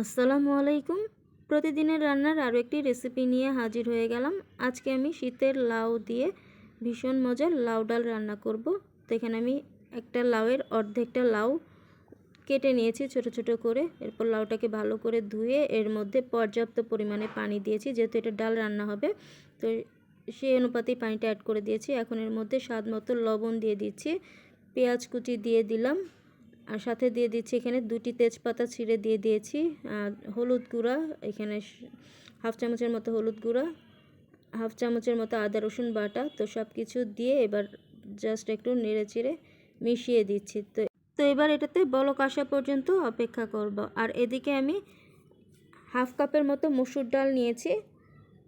আসসালামু আলাইকুম। প্রতিদিনের রান্নার আরও একটি রেসিপি নিয়ে হাজির হয়ে গেলাম। আজকে আমি শীতের লাউ দিয়ে ভীষণ মজার লাউ ডাল রান্না করব। তো এখানে আমি একটা লাউয়ের অর্ধেকটা লাউ কেটে নিয়েছি ছোট ছোট করে। এরপর লাউটাকে ভালো করে ধুয়ে এর মধ্যে পর্যাপ্ত পরিমাণে পানি দিয়েছি, যেহেতু এটা ডাল রান্না হবে। তো সেই অনুপাতেই পানিটা অ্যাড করে দিয়েছি। এখন এর মধ্যে স্বাদ মতো লবণ দিয়ে দিচ্ছি। পেঁয়াজ কুচি দিয়ে দিলাম। আর সাথে দিয়ে দিচ্ছি এখানে দুটি তেজপাতা ছিঁড়ে দিয়ে দিয়েছি, আর হলুদ গুঁড়া, এখানে হাফ চামচের মতো হলুদ গুঁড়া, হাফ চামচের মতো আদা, রসুন বাটা, তো সব কিছু দিয়ে এবার জাস্ট একটু নেড়ে চেড়ে মিশিয়ে দিচ্ছি। তো তো এবার এটাতে বলক আসা পর্যন্ত অপেক্ষা করব। আর এদিকে আমি হাফ কাপের মতো মুসুর ডাল নিয়েছি,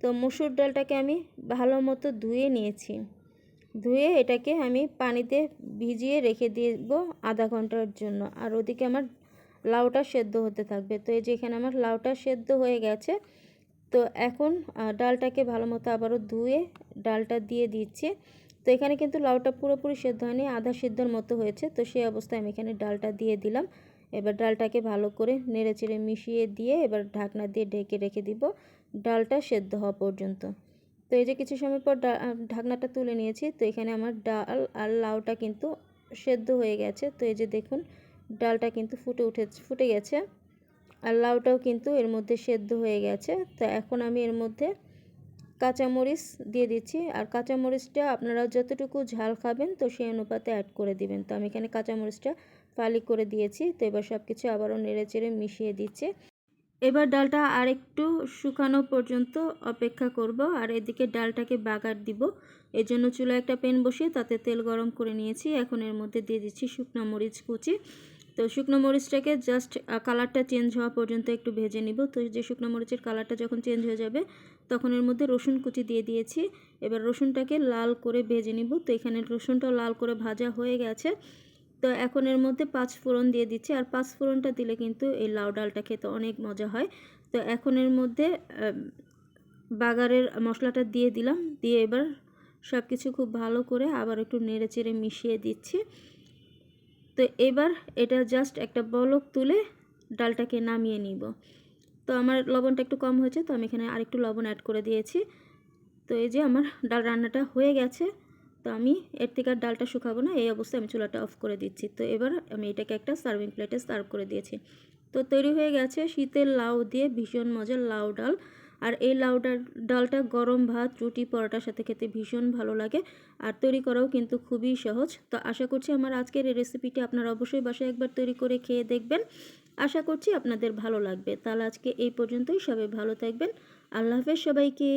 তো মুসুর ডালটাকে আমি ভালো মতো ধুয়ে নিয়েছি। ধুয়ে এটাকে আমি পানিতে ভিজিয়ে রেখে দিব আধা ঘণ্টার জন্য। আর ওদিকে আমার লাউটা সেদ্ধ হতে থাকবে। তো এই যে এখানে আমার লাউটা সেদ্ধ হয়ে গেছে, তো এখন ডালটাকে ভালো মতো আবারও ধুয়ে ডালটা দিয়ে দিচ্ছি। তো এখানে কিন্তু লাউটা পুরোপুরি সেদ্ধ হয়নি, আধা সিদ্ধর মতো হয়েছে। তো সেই অবস্থায় আমি এখানে ডালটা দিয়ে দিলাম। এবার ডালটাকে ভালো করে নেড়ে চেড়ে মিশিয়ে দিয়ে এবার ঢাকনা দিয়ে ঢেকে রেখে দিব। ডালটা সেদ্ধ হওয়া পর্যন্ত। তো এই যে কিছু সময় পর ঢাকনাটা তুলে নিয়েছি। তো এখানে আমার ডাল আর লাউটা কিন্তু সেদ্ধ হয়ে গেছে। তো এই যে দেখুন, ডালটা কিন্তু ফুটে উঠে, ফুটে গেছে। আর লাউটাও কিন্তু এর মধ্যে সেদ্ধ হয়ে গেছে। তো এখন আমি এর মধ্যে কাঁচামরিচ দিয়ে দিচ্ছি। আর কাঁচামরিচটা আপনারা যতটুকু ঝাল খাবেন, তো সেই অনুপাতে অ্যাড করে দিবেন। তো আমি এখানে কাঁচামরিচটা ফালি করে দিয়েছি। তো এবার সব কিছু আবারও নেড়ে চেড়ে মিশিয়ে দিচ্ছি। এবার ডালটা আর একটু শুকানো পর্যন্ত অপেক্ষা করব, আর এদিকে ডালটাকে বাগার দিব। এর জন্য চুলা একটা প্যান বসিয়ে তাতে তেল গরম করে নিয়েছি। এখন এর মধ্যে দিয়ে দিচ্ছি শুকনো মরিচ কুচি। তো শুকনো মরিচটাকে জাস্ট কালারটা চেঞ্জ হওয়া পর্যন্ত একটু ভেজে নিব। তো যে শুকনো মরিচের কালারটা যখন চেঞ্জ হয়ে যাবে, তখন এর মধ্যে রসুন কুচি দিয়ে দিয়েছি। এবার রসুনটাকে লাল করে ভেজে নিব। তো এখানে রসুনটাও লাল করে ভাজা হয়ে গেছে। তো এখন এর মধ্যে পাঁচ ফোড়ন দিয়ে দিচ্ছি। আর পাঁচ ফোড়নটা দিলে কিন্তু এই লাউ ডালটা খেতে অনেক মজা হয়। তো এখন এর মধ্যে বাগারের মশলাটা দিয়ে দিলাম। দিয়ে এবার সব কিছু খুব ভালো করে আবার একটু নেড়ে চেড়ে মিশিয়ে দিচ্ছি। তো এবার এটা জাস্ট একটা বলক তুলে ডালটাকে নামিয়ে নিব। তো আমার লবণটা একটু কম হয়েছে, তো আমি এখানে আরেকটু লবণ অ্যাড করে দিয়েছি। তো এই যে আমার ডাল রান্নাটা হয়ে গেছে। তো আমি এর থেকে আর ডালটা শুকাবো না, এই অবস্থায় আমি চুলাটা অফ করে দিচ্ছি। তো এবার আমি এটাকে একটা সার্ভিং প্লেটে সার্ভ করে দিয়েছি। তো তৈরি হয়ে গেছে শীতের লাউ দিয়ে ভীষণ মজার লাউ ডাল। আর এই লাউ ডালটা গরম ভাত, রুটি, পরোটার সাথে খেতে ভীষণ ভালো লাগে আর তৈরি করাও কিন্তু খুবই সহজ। তো আশা করছি আমার আজকের এই রেসিপিটি আপনারা অবশ্যই বাসায় একবার তৈরি করে খেয়ে দেখবেন। আশা করছি আপনাদের ভালো লাগবে। তাহলে আজকে এই পর্যন্তই, সবাই ভালো থাকবেন। আল্লাহ হাফেজ সবাইকে।